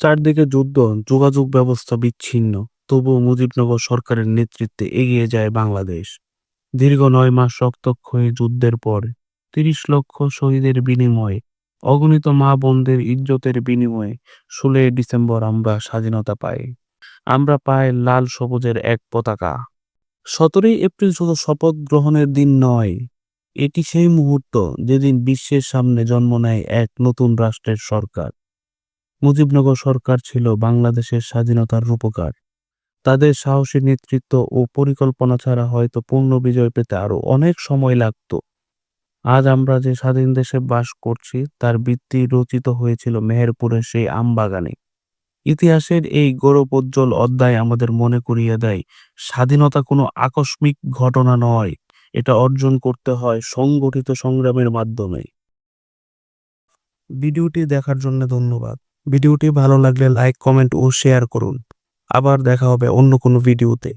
চারদিকে যুদ্ধ, যোগাযোগ ব্যবস্থা বিচ্ছিন্ন, তবুও মুজিবনগর সরকারের নেতৃত্বে এগিয়ে যায় বাংলাদেশ। দীর্ঘ নয় মাস রক্তক্ষয়ী যুদ্ধের পর তিরিশ লক্ষ শহীদের বিনিময়ে অগণিত মা বোনদের ইজ্জতের বিনিময়ে ষোলোই ডিসেম্বর আমরা স্বাধীনতা পাই। আমরা পাই লাল সবুজের এক পতাকা। সতেরোই এপ্রিল শুধু শপথ গ্রহণের দিন নয় এটি সেই মুহূর্ত যেদিন বিশ্বের সামনে জন্ম নেয় এক নতুন রাষ্ট্রের সরকার। মুজিবনগর সরকার ছিল বাংলাদেশের স্বাধীনতার রূপকার। তাদের সাহসী নেতৃত্ব ও পরিকল্পনা ছাড়া হয়তো পূর্ণ বিজয় পেতে আরও অনেক সময় লাগতো। আজ আমরা যে স্বাধীন দেশে বাস করছি, তার ভিত্তি রচিত হয়েছিল মেহেরপুরের সেই আমবাগানে। ইতিহাসের এই গৌরবোজ্জ্বল অধ্যায় আমাদের মনে করিয়ে দেয়, স্বাধীনতা কোনো আকস্মিক ঘটনা নয়, এটা অর্জন করতে হয় সংগঠিত সংগ্রামের মাধ্যমে। ভিডিওটি দেখার জন্য ধন্যবাদ। ভিডিওটি ভালো লাগলে লাইক কমেন্ট ও শেয়ার করুন। আবার দেখা হবে অন্য কোনো ভিডিওতে।